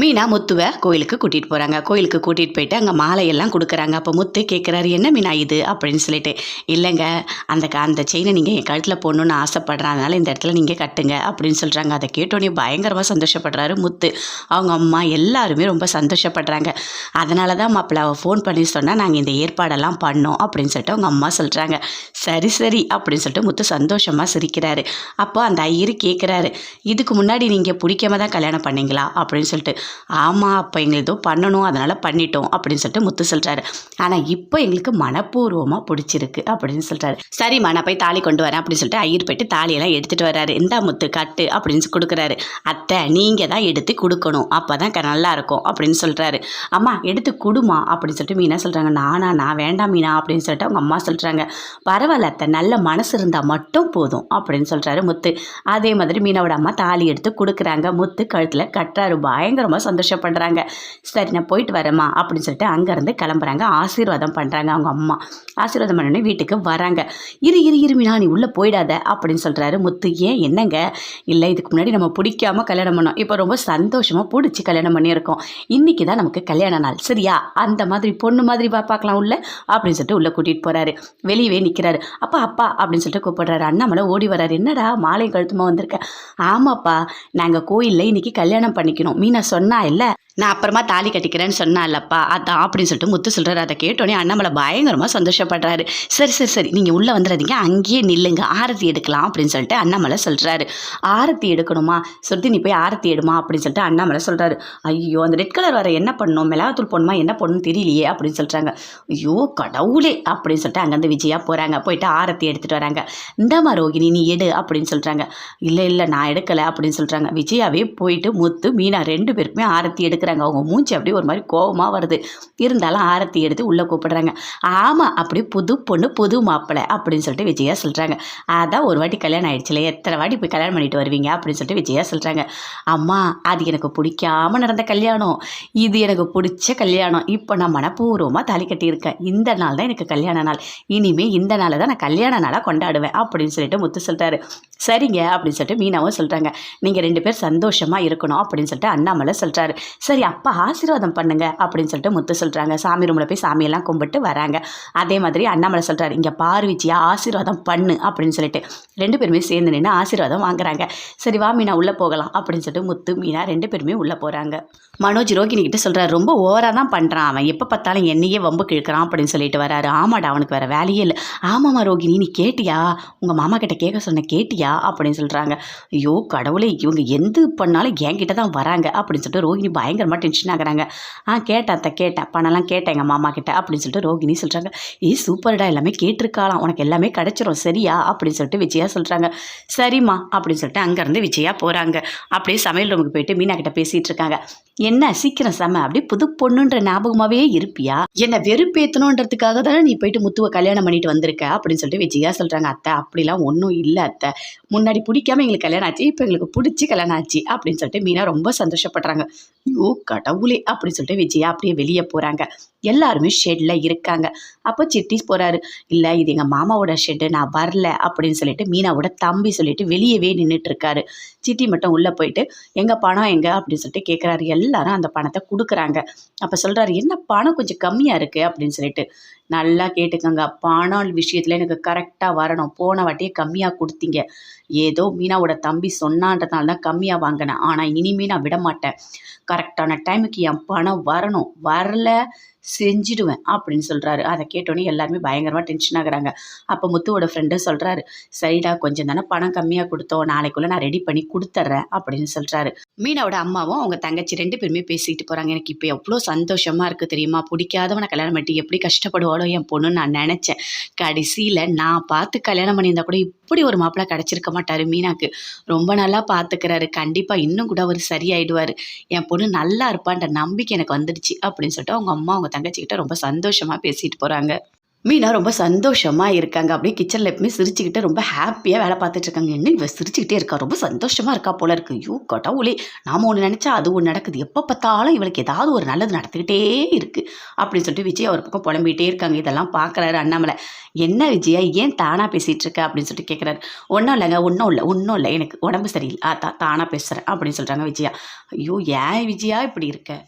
மீனா முத்துவை கோயிலுக்கு கூட்டிகிட்டு போகிறாங்க கோயிலுக்கு கூட்டிகிட்டு போயிட்டு அங்கே மாலையெல்லாம் கொடுக்குறாங்க. அப்போ முத்து கேட்குறாரு என்ன மீனா இது? அப்படின்னு சொல்லிட்டு இல்லைங்க அந்த அந்த செயினை நீங்கள் என் கழுத்தில் போடணுன்னு ஆசைப்படுறேன். அதனால் இந்த இடத்துல நீங்கள் கட்டுங்க. அப்படின்னு சொல்கிறாங்க அதை கேட்டோன்னே பயங்கரமாக சந்தோஷப்படுறாரு முத்து. அவங்க அம்மா எல்லாருமே ரொம்ப சந்தோஷப்படுறாங்க. அதனால தான் மாப்பிள்ள அவள் ஃபோன் பண்ணி சொன்னால் நாங்கள் இந்த ஏற்பாடெல்லாம் பண்ணோம். அப்படின்னு சொல்லிட்டு அவங்க அம்மா சொல்கிறாங்க சரி சரி. அப்படின்னு சொல்லிட்டு முத்து சந்தோஷமாக சிரிக்கிறாரு. அப்போ அந்த ஐயரு கேட்குறாரு இதுக்கு முன்னாடி நீங்கள் பிடிக்காம தான் கல்யாணம் பண்ணீங்களா? அப்படின்னு சொல்லிட்டு ஆமாம் அப்போ எங்களுக்கு ஏதோ பண்ணணும் அதனால் பண்ணிட்டோம் அப்படின்னு சொல்லிட்டு முத்து சொல்கிறாரு ஆனால் இப்போ எங்களுக்கு மனப்பூர்வமாக பிடிச்சிருக்கு அப்படின்னு சொல்கிறாரு சரிம்மா நான் போய் தாலி கொண்டு வரேன் அப்படின்னு சொல்லிட்டு ஐயர் போயிட்டு தாலியெல்லாம் எடுத்துகிட்டு வராரு இந்தா முத்து கட்டு அப்படின்னு சொல்லி கொடுக்குறாரு. அத்தை நீங்கள் தான் எடுத்து கொடுக்கணும். அப்போ தான் நல்லா இருக்கும் அப்படின்னு சொல்கிறாரு அம்மா எடுத்து கொடுமா அப்படின்னு சொல்லிட்டு மீனா சொல்கிறாங்க நானா நான் வேண்டாம் மீனா அப்படின்னு சொல்லிட்டு அவங்க அம்மா சொல்கிறாங்க பரவாயில்ல அத்தை நல்ல மனசு இருந்தால் மட்டும் போதும் அப்படின்னு சொல்கிறாரு முத்து. அதே மாதிரி மீனாவோட அம்மா தாலி எடுத்து கொடுக்குறாங்க. முத்து கழுத்தில் கட்டுறாரு. ரொம்ப சந்தோஷப்படுறாங்க. சரி நான் போயிட்டு வரேம்மா அப்படின்னு சொல்லிட்டு அங்கேருந்து கிளம்புறாங்க. ஆசீர்வாதம் பண்ணுறாங்க அவங்க அம்மா. ஆசீர்வாதம் பண்ணோடனே வீட்டுக்கு வராங்க. இரு இரு இரு மீனா நீ உள்ளே போயிடாத அப்படின்னு சொல்கிறாரு முத்து. ஏன் என்னங்க? இல்லை இதுக்கு முன்னாடி நம்ம பிடிக்காம கல்யாணம் பண்ணோம். இப்போ ரொம்ப சந்தோஷமாக பிடிச்சி கல்யாணம் பண்ணியிருக்கோம். இன்றைக்கி தான் நமக்கு கல்யாண நாள் சரியா? அந்த மாதிரி பொண்ணு மாதிரி வா பார்க்கலாம் உள்ள அப்படின்னு சொல்லிட்டு உள்ளே கூட்டிகிட்டு போகிறாரு வெளியவே நிற்கிறாரு அப்பா அப்பா அப்படின்னு சொல்லிட்டு கூப்பிடுறாரு. அண்ணாமலை ஓடி வராரு. என்னடா மாலை கழுத்துமா வந்திருக்க? ஆமாப்பா நாங்கள் கோயிலில் இன்னைக்கு கல்யாணம் பண்ணிக்கணும். மீனா சொன்னா இல்ல நான் அப்புறமா தாலி கட்டிக்கிறேன்னு சொன்னா இல்லப்பா அதான் அப்படின்னு சொல்லிட்டு முத்து சொல்கிறாரு அதை கேட்டோன்னே அண்ணாமலை பயங்கரமாக சந்தோஷப்படுறாரு. சரி சரி சரி நீங்கள் உள்ளே வந்துடாதீங்க அங்கேயே நில்லுங்க ஆரத்தி எடுக்கலாம் அப்படின்னு சொல்லிட்டு அண்ணாமலை சொல்கிறாரு ஆரத்தி எடுக்கணுமா? சுருத்தி நீ போய் ஆரத்தி எடுமா? அப்படின்னு சொல்லிட்டு அண்ணாமலை சொல்கிறாரு ஐயோ அந்த ரெட் கலர் வர என்ன பண்ணணும் மிளகாத்தூள் போடணுமா? என்ன பண்ணணும் தெரியலையே அப்படின்னு சொல்கிறாங்க ஐயோ கடவுளே அப்படின்னு சொல்லிட்டு அங்கேருந்து விஜயா போகிறாங்க போயிட்டு ஆரத்தி எடுத்துகிட்டு வராங்க. இந்தாம்மா ரோகிணி நீ எடு அப்படின்னு சொல்கிறாங்க இல்லை இல்லை நான் எடுக்கலை அப்படின்னு சொல்கிறாங்க விஜயாவே போயிட்டு முத்து மீனா ரெண்டு பேருக்குமே ஆரத்தி எடுக்கிறாங்க. அவங்க மூஞ்சி அப்படியே ஒரு மாதிரி கோபமாக வருது. இருந்தாலும் ஆரத்தி எடுத்து உள்ளே கூப்பிடுறாங்க. ஆமாம் அப்படி புது பொண்ணு புது மாப்பிள்ளை அப்படின்னு சொல்லிட்டு விஜயா சொல்கிறாங்க அதான் ஒரு வாட்டி கல்யாணம் ஆயிடுச்சுல எத்தனை வாட்டி போய் கல்யாணம் பண்ணிட்டு வருவீங்க அப்படின்னு சொல்லிட்டு விஜயா சொல்கிறாங்க அம்மா அது எனக்கு பிடிக்காம நடந்த கல்யாணம். இது எனக்கு பிடிச்ச கல்யாணம். இப்போ நான் மனப்பூர்வமாக தாலி கட்டியிருக்கேன். இந்த நாள் தான் எனக்கு கல்யாண நாள். இனிமேல் இந்த நாளை தான் நான் கல்யாண நாளாக கொண்டாடுவேன் அப்படின்னு சொல்லிட்டு முத்து சொல்கிறாரு சரிங்க அப்படின்னு சொல்லிட்டு மீனாவும் சொல்கிறாங்க நீங்கள் ரெண்டு பேர் சந்தோஷமாக இருக்கணும் அப்படின்னு சொல்லிட்டு அண்ணாமலை சொல்கிறாரு சரி அப்பா ஆசீர்வாதம் பண்ணுங்க அப்படின்னு சொல்லிட்டு முத்து சொல்கிறாங்க சாமி ரூமில் போய் சாமியெல்லாம் கும்பிட்டு வராங்க. அதே மாதிரி அண்ணாமலை சொல்கிறாரு இங்கே பார்விச்சியா ஆசீர்வாதம் பண்ணு அப்படின்னு சொல்லிட்டு. ரெண்டு பேருமே சேர்ந்து நின்று ஆசீர்வாதம் வாங்குறாங்க. சரி வா மீனா உள்ளே போகலாம் அப்படின்னு சொல்லிட்டு முத்து மீனா ரெண்டு பேருமே உள்ளே போகிறாங்க மனோஜ் ரோகிணி கிட்ட சொல்கிறாரு ரொம்ப ஓவராக தான் பண்ணுறான் அவன். எப்போ பார்த்தாலும் என்னையே வம்பு கிழக்கிறான் அப்படின்னு சொல்லிட்டு வராரு. ஆமாடா அவனுக்கு வேறு வேலையே இல்லை. ஆமாம்மா ரோகிணி நீ கேட்டியா? உங்கள் மாமா கிட்ட கேட்க சொன்ன கேட்டியா? அப்படின்னு சொல்கிறாங்க ஐயோ கடவுளே இவங்க எந்த பண்ணாலும் என்கிட்ட தான் வராங்க அப்படின்னு சொல்லிட்டு ரோஹிணி பயங்கரமாக டென்ஷன் ஆகுறாங்க. ஆ கேட்டேன் அத்தை கேட்டேன். பணம்லாம் கேட்டேன் எங்கள் மாமா கிட்ட. அப்படின்னு சொல்லிட்டு ரோகிணி சொல்கிறாங்க ஏ சூப்பர்டா எல்லாமே கேட்டிருக்காளாம் உனக்கு எல்லாமே கிடைச்சிரும். சரியா? அப்படின்னு சொல்லிட்டு விஜயா சொல்கிறாங்க சரிம்மா அப்படின்னு சொல்லிட்டு அங்கேருந்து விஜயா போகிறாங்க அப்படியே சமையல் ரூமுக்கு போயிட்டு மீனா கிட்ட பேசிகிட்டு இருக்காங்க. என்ன சீக்கிரம் செம. அப்படியே புது பொண்ணுன்ற ஞாபகமாகவே இருப்பியா? என்ன வெறுப்பேற்றணுன்றதுக்காக தானே நீ போயிட்டு முத்துவை கல்யாணம் பண்ணிட்டு வந்திருக்க? அப்படின்னு சொல்லிட்டு விஜயா சொல்கிறாங்க அத்தை அப்படிலாம் ஒன்றும் இல்லை அத்தை. முன்னாடி பிடிக்காம எங்களுக்கு கல்யாணம் ஆச்சு இப்போ எங்களுக்கு பிடிச்சி கல்யாணம் ஆச்சு. அப்படின்னு சொல்லிட்டு மீனா ரொம்ப சந்தோஷப்படுறாங்க. ஐயோ கடவுளே அப்படின்னு சொல்லிட்டு விஜயா அப்படியே வெளியே போகிறாங்க எல்லாருமே ஷெட்டில் இருக்காங்க. அப்போ சிட்டிஸ் போகிறாரு இல்லை இது எங்கள் மாமாவோட ஷெட்டு நான் வரல அப்படின்னு சொல்லிட்டு மீனாவோட தம்பி சொல்லிட்டு வெளியவே நின்றுட்டு இருக்காரு. சிட்டி மட்டும் உள்ளே போயிட்டு எங்கள் பணம் எங்கே? அப்படின்னு சொல்லிட்டு கேட்குறாரு எல்லாரும் அந்த பணத்தை கொடுக்குறாங்க. அப்போ சொல்கிறாரு என்ன பணம் கொஞ்சம் கம்மியாக இருக்குது அப்படின்னு சொல்லிட்டு. நல்லா கேட்டுக்கோங்க. பணம் விஷயத்தில் எனக்கு கரெக்டாக வரணும். போன வாட்டியே கம்மியாக கொடுத்தீங்க. ஏதோ மீனாவோட தம்பி சொன்னான்றதுனால தான் கம்மியாக வாங்கினேன். ஆனால் இனிமே நான் விட மாட்டேன் கரெக்டான டைமுக்கு என் பணம் வரணும். வரல. செஞ்சிடுவேன் அப்படின்னு சொல்கிறாரு அதை கேட்டோன்னே எல்லாருமே பயங்கரமாக டென்ஷன் ஆகுறாங்க. அப்போ முத்துவோட ஃப்ரெண்டு சொல்கிறாரு சரிடா கொஞ்சம் தானே பணம் கம்மியாக கொடுத்தோம். நாளைக்குள்ளே நான் ரெடி பண்ணி கொடுத்துட்றேன் அப்படின்னு சொல்கிறாரு மீனாவோட அம்மாவும் அவங்க தங்கச்சி ரெண்டு பேருமே பேசிக்கிட்டு போகிறாங்க எனக்கு இப்போ எவ்வளோ சந்தோஷமாக இருக்குது தெரியுமா? பிடிக்காதவனை கல்யாணம் பண்ணிட்டு எப்படி கஷ்டப்படுவாளோ என் பொண்ணு நான் நினச்சேன். கடைசியில் நான் பார்த்து கல்யாணம் பண்ணியிருந்தா கூட இப்படி ஒரு மாப்பிள்ளை கிடச்சிருக்க மாட்டார் மீனாக்கு. ரொம்ப நல்லா பார்த்துக்கிறாரு கண்டிப்பாக இன்னும் கூட அவர் சரியாயிடுவார். என் பொண்ணு நல்லா இருப்பான்ற நம்பிக்கை எனக்கு வந்துடுச்சு அப்படின்னு சொல்லிட்டு அவங்க அம்மா அவங்க தங்கச்சிக்கிட்ட ரொம்ப சந்தோஷமாக பேசிட்டு போகிறாங்க மீனா ரொம்ப சந்தோஷமாக இருக்காங்க. அப்படியே கிச்சனில் எப்பவுமே சிரிச்சுக்கிட்டு ரொம்ப ஹாப்பியாக வேலை பார்த்துட்டு இருக்காங்க. என்ன இவ சிரிச்சுக்கிட்டே இருக்கா? ரொம்ப சந்தோஷமாக இருக்கா போல இருக்கு. ஐயோ கடவுளே. நாம ஒன்று நினச்சா அது ஒன்று நடக்குது. எப்போ பார்த்தாலும் இவளுக்கு ஏதாவது ஒரு நல்லது நடந்துக்கிட்டே இருக்குது அப்படின்னு சொல்லிட்டு விஜய் அவர் பக்கம் புலம்பிகிட்டே இருக்காங்க. இதெல்லாம் பார்க்குறாரு அண்ணாமலை. என்ன விஜயா? ஏன் தானாக பேசிகிட்டு இருக்க? அப்படின்னு சொல்லிட்டு கேட்குறாரு ஒன்றும் இல்லைங்க. ஒன்றும் இல்லை. ஒன்றும் இல்லை. எனக்கு உடம்பு சரியில்லை. ஆ தா தானாக பேசுகிறேன் அப்படின்னு சொல்கிறாங்க விஜயா. ஐயோ ஏன் விஜயா இப்படி இருக்க?